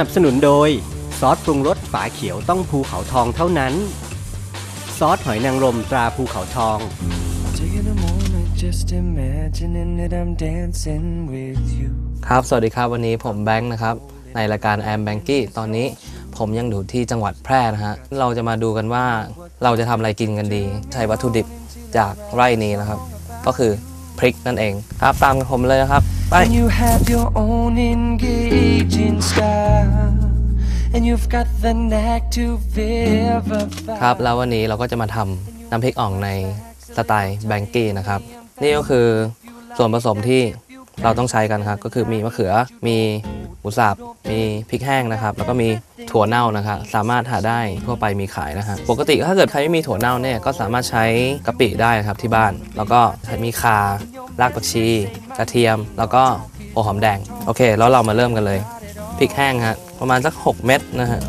สนับสนุนโดย ซอสปรุงรสฝาเขียวต้องภูเขาทองเท่านั้น ซอสหอยนางรมตราภูเขาทอง Taking a moment, just imagining that I'm dancing with you. ครับ สวัสดีครับ วันนี้ผมแบงค์นะครับ ในรายการ a m b a n k y ตอนนี้ผมยังอยู่ที่จังหวัดแพร่นะฮะ เราจะมาดูกันว่าเราจะทำอะไรกินกันดี ใช้วัตถุดิบจากไร่นี้นะครับ ก็คือพริกนั่นเองครับตามกับผมเลยนะครับไป And you have your own engaging style. And you've got the knack to vivify. ครับแล้ววันนี้เราก็จะมาทำน้ำพริกอ่องในสไตล์แบงกี้นะครับ นี่ก็คือส่วนผสมที่เราต้องใช้กันครับ ก็คือมีมะเขือมีหมูสับมีพริกแห้งนะครับ แล้วก็มีถั่วเน่านะครับสามารถหาได้ทั่วไปมีขายนะฮะปกติถ้าเกิดใครไม่มีถั่วเน่าเนี่ยก็สามารถใช้กะปิได้ครับที่บ้าน แล้วก็มีคารากผักชี กระเทียม แล้วก็หัวหอมแดงโอเค แล้วเรามาเริ่มกันเลยพริกแห้งฮะ ประมาณสัก 6 เม็ดนะฮะ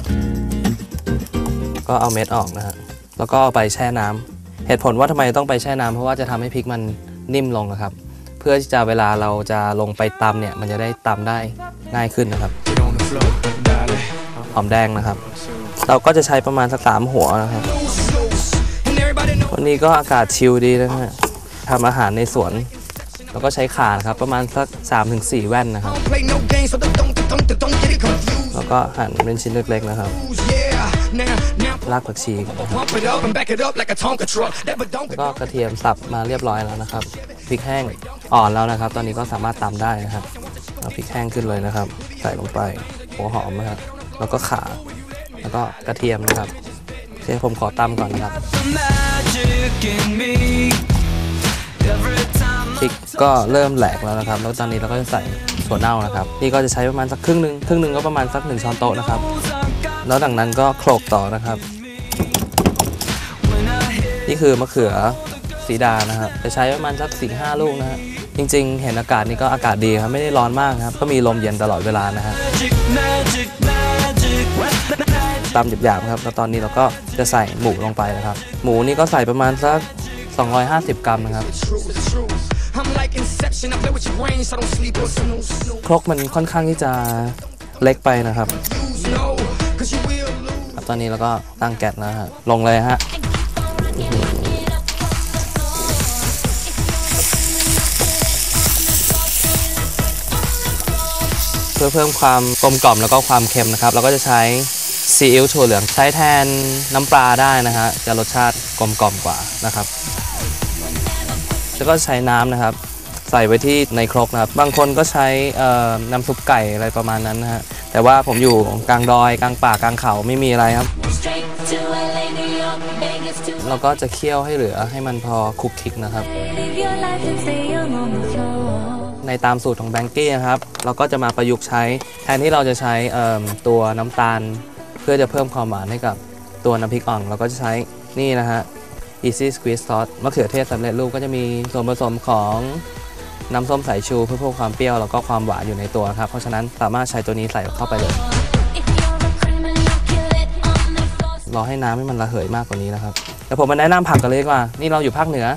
ก็เอาเม็ดออกนะฮะ แล้วก็เอาไปแช่น้ำเหตุผลว่าทำไมต้องไปแช่น้ำเพราะว่าจะทำให้พริกมันนิ่มลงนะครับ เพื่อที่จะเวลาเราจะลงไปตำเนี่ย มันจะได้ตำได้ง่ายขึ้นนะครับ หอมแดงนะครับ เราก็จะใช้ประมาณสักสามหัวนะครับ วันนี้ก็อากาศชิลดีนะฮะทำอาหารในสวน แล้วก็ใช้ขานะครับประมาณสัก 3-4 แว่นนะครับ play no games, so don't, don't, don't, don't get it confused. แล้วก็หั่นเป็นชิ้นเล็กๆนะครับ Yeah, now, now, รากผักชีก่อนนะครับ pump it up and back it up like a Tonka truck. That but don't แล้วก็กระเทียมสับมาเรียบร้อยแล้วนะครับพริกแห้งอ่อนแล้วนะครับ ตอนนี้ก็สามารถตำได้นะครับเอาพริกแห้งขึ้นเลยนะครับ ใส่ลงไปหัวหอมนะครับแล้วก็ขา แล้วก็กระเทียมนะครับโอเคผมขอตำก่อนนะครับ พริกก็เริ่มแหลกแล้วนะครับ แล้วตอนนี้เราก็จะใส่ถั่วเน่านะครับ นี่ก็จะใช้ประมาณสักครึ่งหนึ่งครึ่งหนึ่งก็ประมาณสักหนึ่งช้อนโต๊ะนะครับ แล้วดังนั้นก็โขลกต่อนะครับ นี่คือมะเขือสีดานะครับจะใช้ประมาณสักสี่ห้าลูกนะฮะจริง ๆ เห็นอากาศนี่ก็อากาศดีครับไม่ได้ร้อนมากครับก็มีลมเย็นตลอดเวลานะฮะตามหยาบๆครับแล้วตอนนี้เราก็จะใส่หมูลงไปนะครับ หมูนี่ก็ใส่ประมาณสัก 250 กรัมนะครับ ครกมันค่อนข้างที่จะเล็กไปนะครับ ครับตอนนี้เราก็ตั้งแก๊สแล้วฮะลงเลยฮะเพื่อเพิ่มความกลมกล่อมแล้วก็ความเค็มนะครับ เราก็จะใช้ซีอิ๊วถั่วเหลืองใช้แทนน้ำปลาได้นะฮะจะรสชาติกลมกล่อมกว่านะครับ แล้วก็ใช้น้ำนะครับ ใส่ไว้ที่ในครกนะครับ บางคนก็ใช้น้ำซุปไก่อะไรประมาณนั้นนะฮะ แต่ว่าผมอยู่กลางดอยกลางป่ากลางเขาไม่มีอะไรครับ เราก็จะเคี่ยวให้เหลือให้มันพอคลุกคลิกนะครับ ในตามสูตรของแบงกี้นะครับ เราก็จะมาประยุกต์ใช้แทนที่เราจะใช้ตัวน้ำตาล เพื่อจะเพิ่มความหวานให้กับตัวน้ำพริกอ่องเราก็จะใช้นี่นะฮะ easy squeeze sauce มะเขือเทศสำเร็จรูปก็จะมีส่วนผสมของ น้ำส้มสายชูเพื่อเพิ่มความเปรี้ยวแล้วก็ความหวานอยู่ในตัวครับ เพราะฉะนั้นสามารถใช้ตัวนี้ใส่เข้าไปเลยรอให้น้ำให้มันระเหยมากกว่านี้นะครับแต่ผมมาแนะนำผักกันเลยดีกว่า นี่เราอยู่ภาคเหนือ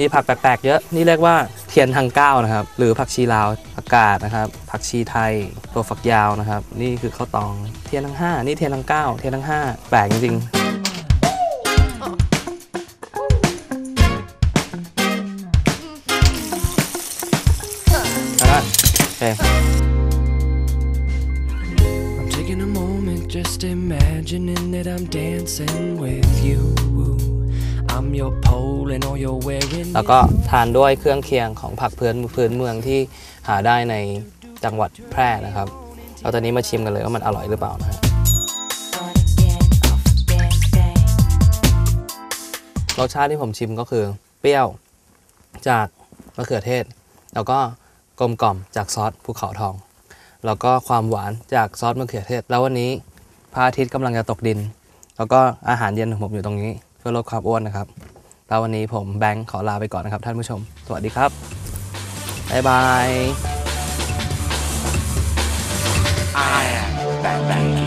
มีผักแปลกๆเยอะ นี่เรียกว่าเทียนทางก้าวนะครับ หรือผักชีลาวผักกาดนะครับ ผักชีไทย ตัวฝักยาวนะครับ นี่คือข้าวตอง เทียนทั้งห้านี่เทียนทั้งเก้าเทียนทั้งห้าแปลกจริงๆ โอเค I'm taking a moment, just imagining that I'm dancing with you. I'm your pole and all you're wearing. แล้วก็ทานด้วยเครื่องเคียงของผักพื้นพื้นเมืองที่หาได้ในจังหวัดแพร่นะครับเราตอนนี้มาชิมกันเลยว่ามันอร่อยหรือเปล่านะฮะรสชาติที่ผมชิมก็คือ เปรี้ยวจากมะเขือเทศ แล้วก็ กลมกล่อมจากซอสภูเขาทอง แล้วก็ความหวานจากซอสมะเขือเทศ แล้ววันนี้พระอาทิตย์กำลังจะตกดิน แล้วก็อาหารเย็นของผมอยู่ตรงนี้ เพื่อลดความอ้วนนะครับ แล้ววันนี้ผมแบงค์ขอลาไปก่อนนะครับท่านผู้ชม สวัสดีครับ บ๊ายบาย I am Bang Bang.